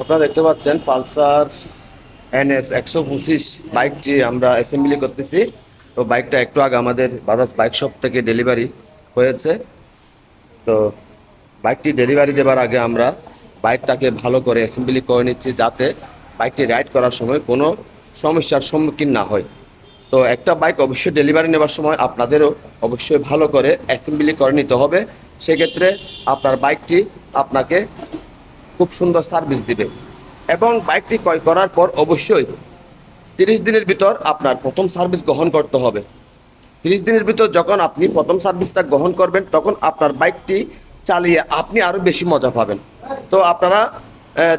আপনারা দেখতে পাচ্ছেন পালসার এনএস একশো পঁচিশ বাইকটি আমরা অ্যাসেম্বলি করতেছি। তো বাইকটা একটু আগে আমাদের বাজাজ বাইক শপ থেকে ডেলিভারি হয়েছে। তো বাইকটি ডেলিভারি দেওয়ার আগে আমরা বাইকটাকে ভালো করে অ্যাসেম্বলি করে নিচ্ছি যাতে বাইকটি রাইড করার সময় কোনো সমস্যার সম্মুখীন না হয়। তো একটা বাইক অবশ্যই ডেলিভারি নেওয়ার সময় আপনাদেরও অবশ্যই ভালো করে অ্যাসেম্বলি করে নিতে হবে। সেক্ষেত্রে আপনার বাইকটি আপনাকে খুব সুন্দর সার্ভিস দিবে। এবং বাইকটি ক্রয় করার পর অবশ্যই তিরিশ দিনের ভিতর আপনার প্রথম সার্ভিস গ্রহণ করতে হবে। তিরিশ দিনের ভিতর যখন আপনি প্রথম সার্ভিসটা গ্রহণ করবেন, তখন আপনার বাইকটি চালিয়ে আপনি আরও বেশি মজা পাবেন। তো আপনারা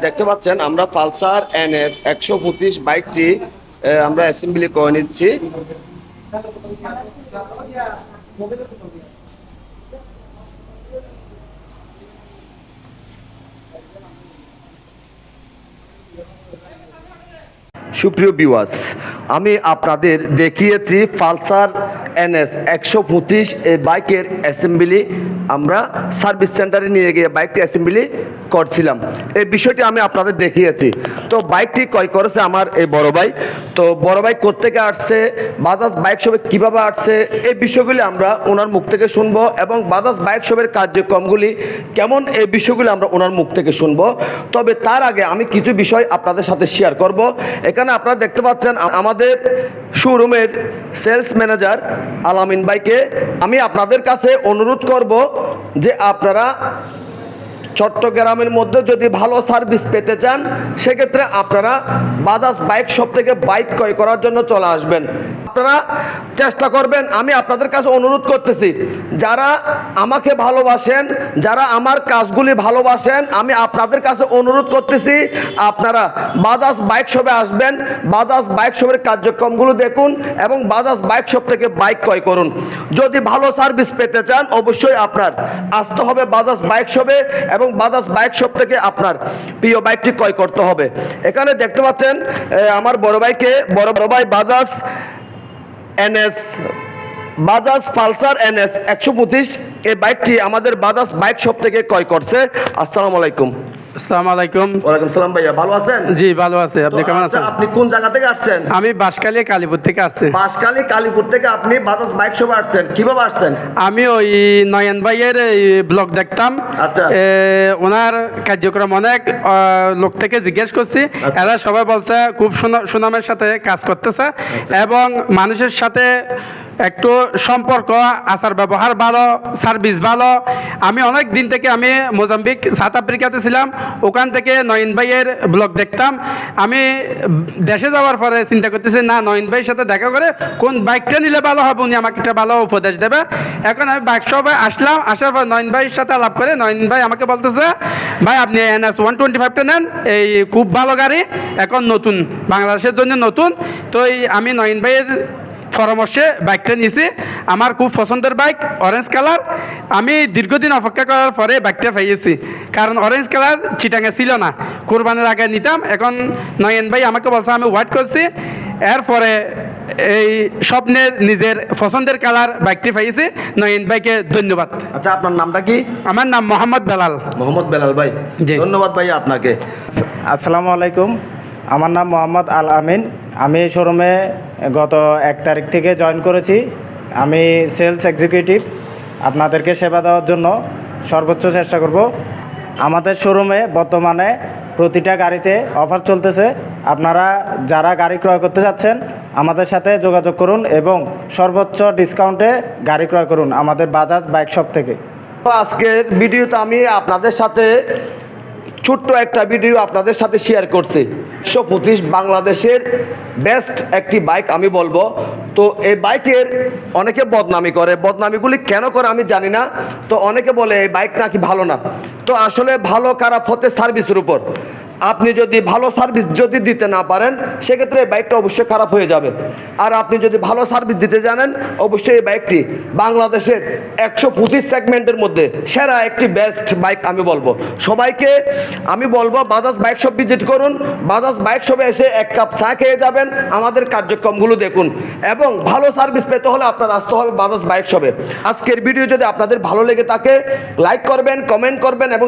দেখতে পাচ্ছেন, আমরা পালসার, এনএস, একশো পঁচিশ বাইকটি আমরা অ্যাসেম্বলি করে নিচ্ছি। সুপ্রিয় বিওয়াস আমি আপনাদের দেখিয়েছি পালসার এনএস একশো পঁচিশ এই বাইকের অ্যাসেম্বলি আমরা সার্ভিস সেন্টারে নিয়ে গিয়ে বাইকটি অ্যাসেম্বলি করছিলাম। এই বিষয়টি আমি আপনাদের দেখিয়েছি। তো বাইকটি ক্রয় করেছে আমার এই বড় ভাই। তো বড় ভাই কোত্থেকে আসছে, বাজাজ বাইক শপে কীভাবে আসছে, এই বিষয়গুলি আমরা ওনার মুখ থেকে শুনব এবং বাজাজ বাইক শপের কার্যক্রমগুলি কেমন, এই বিষয়গুলি আমরা ওনার মুখ থেকে শুনব। তবে তার আগে আমি কিছু বিষয় আপনাদের সাথে শেয়ার করব। এখানে আপনারা দেখতে পাচ্ছেন আমাদের শোরুমের সেলস ম্যানেজার আলামিন ভাইকে। আমি আপনাদের কাছে অনুরোধ করব যে আপনারা চট্টগ্রামের মধ্যে যদি ভালো সার্ভিস পেতে চান, সেক্ষেত্রে আপনারা বাজাজ বাইক শপ থেকে বাইক ক্রয় করার জন্য চলে আসবেন। আপনারা চেষ্টা করবেন, আমি আপনাদের কাছে অনুরোধ করতেছি, যারা আমাকে ভালোবাসেন, যারা আমার কাজগুলি ভালোবাসেন, আমি আপনাদের কাছে অনুরোধ করতেছি, আপনারা বাজাজ বাইক শপে আসবেন, বাজাজ বাইক শপের কার্যক্রমগুলো দেখুন এবং বাজাজ বাইক শপ থেকে বাইক ক্রয় করুন। যদি ভালো সার্ভিস পেতে চান, অবশ্যই আপনার আসতে হবে বাজাজ বাইক শপে এবং বাজাজ বাইক শপ থেকে আপনার প্রিয় বাইকটি ক্রয় করতে হবে। এখানে দেখতে পাচ্ছেন আমার বড় ভাইকে, বড় বড় ভাই Bajaj NS, Bajaj Pulsar NS একশো পঁচিশ। এই বাইকটি আমাদের বাজাজ বাইক শপ থেকে ক্রয় করছে। আসসালামু আলাইকুম। আসসালামু আলাইকুম। ওয়ালাইকুম সালাম ভাইয়া ভালো আছেন? জি ভালো আছে। আপনি কেমন আচ্ছা, আছেন? আপনি কোন জায়গা থেকে আসছেন? আমি বাঁশখালী কালীপুর থেকে আসছি। বাঁশখালী কালীপুর থেকে আপনি বাজাজ বাইক শপে আসছেন। কীভাবে আসছেন? আমি ওই নয়ন ভাইয়ের ব্লগ দেখতাম। আচ্ছা। ওনার কার্যক্রম অনেক লোক থেকে জিজ্ঞেস করছি। আচ্ছা। এরা সবাই বলছে খুব সুনা- সুনামের সাথে কাজ করতেছে। এবং মানুষের সাথে একটু সম্পর্ক, আচার ব্যবহার ভালো সার্ভিস ভালো। আমি অনেক দিন থেকে আমি মোজাম্বিক, সাউথ আফ্রিকাতে ছিলাম। ওখান থেকে নয়ন ভাইয়ের ব্লগ দেখতাম। আমি দেশে যাওয়ার পরে চিন্তা করতেছি, না, নয়ন ভাইয়ের সাথে দেখা করে কোন বাইকটা নিলে ভালো হবে? উনি আমাকে একটা ভালো উপদেশ দেবে। এখন আমি বাইক শপে আসলাম। আসার পর নয়ন ভাইয়ের সাথে আলাপ করে নয়ন ভাই আমাকে বলতেছে, ভাই, আপনি এনএস ওয়ান টোয়েন্টি ফাইভটা নেন। এই খুব ভালো গাড়ি। এখন নতুন, বাংলাদেশের জন্য নতুন। তো আমি নয়ন ভাইয়ের পরামর্শে বাইকটা নিয়েছি। আমার খুব পছন্দের বাইক অরেঞ্জ কালার আমি দীর্ঘদিন অপেক্ষা করার পরে বাইকটা পাইয়েছি। কারণ অরেঞ্জ কালার চিটাঙে ছিল না। কোরবানের আগে নিতাম। এখন নয়ন ভাই আমাকে বলছে আমি ওয়েট করছি। এরপরে এই স্বপ্নের নিজের পছন্দের কালার বাইকটি পেয়েছি নয়ন ভাইকে ধন্যবাদ। আচ্ছা আপনার নামটা কি? আমার নাম মোহাম্মদ বেলাল। মোহাম্মদ বেলাল ভাই। জি। ধন্যবাদ ভাই আপনাকে। আসসালামু আলাইকুম। আমার নাম মোহাম্মদ আল আমিন। আমি শোরুমে গত এক তারিখ থেকে জয়েন করেছি। আমি সেলস এক্সিকিউটিভ আপনাদেরকে সেবা দেওয়ার জন্য সর্বোচ্চ চেষ্টা করব। আমাদের শোরুমে বর্তমানে প্রতিটা গাড়িতে অফার চলতেছে। আপনারা যারা গাড়ি ক্রয় করতে যাচ্ছেন, আমাদের সাথে যোগাযোগ করুন এবং সর্বোচ্চ ডিসকাউন্টে গাড়ি ক্রয় করুন আমাদের বাজাজ বাইক শপ থেকে। আজকের ভিডিওতে আমি আপনাদের সাথে ছোট্ট একটা ভিডিও আপনাদের সাথে শেয়ার করছি। একশো পঁচিশ বাংলাদেশের বেস্ট একটি বাইক আমি বলব। তো এই বাইকের অনেকে বদনামি করে। বদনামিগুলি কেন করে আমি জানি না। তো অনেকে বলে, এই বাইক নাকি ভালো না? তো আসলে ভালো, খারাপ হতে সার্ভিসের উপর। আপনি যদি ভালো সার্ভিস যদি দিতে না পারেন, সেক্ষেত্রে এই বাইকটা অবশ্যই খারাপ হয়ে যাবে। আর আপনি যদি ভালো সার্ভিস দিতে জানেন, অবশ্যই এই বাইকটি বাংলাদেশের একশো পঁচিশ সেগমেন্টের মধ্যে সেরা একটি বেস্ট বাইক আমি বলব। সবাইকে আমি বলব বাজাজ বাইক শপ ভিজিট করুন। বাজাজ বাইক শপে এসে এক কাপ চা খেয়ে যাবেন। আমাদের কার্যক্রমগুলো দেখুন। এবং ভালো সার্ভিস পেতে হলে আপনার আসতে হবে বাজাজ বাইক শপে আজকের ভিডিও যদি আপনাদের ভালো লেগে থাকে লাইক করবেন কমেন্ট করবেন এবং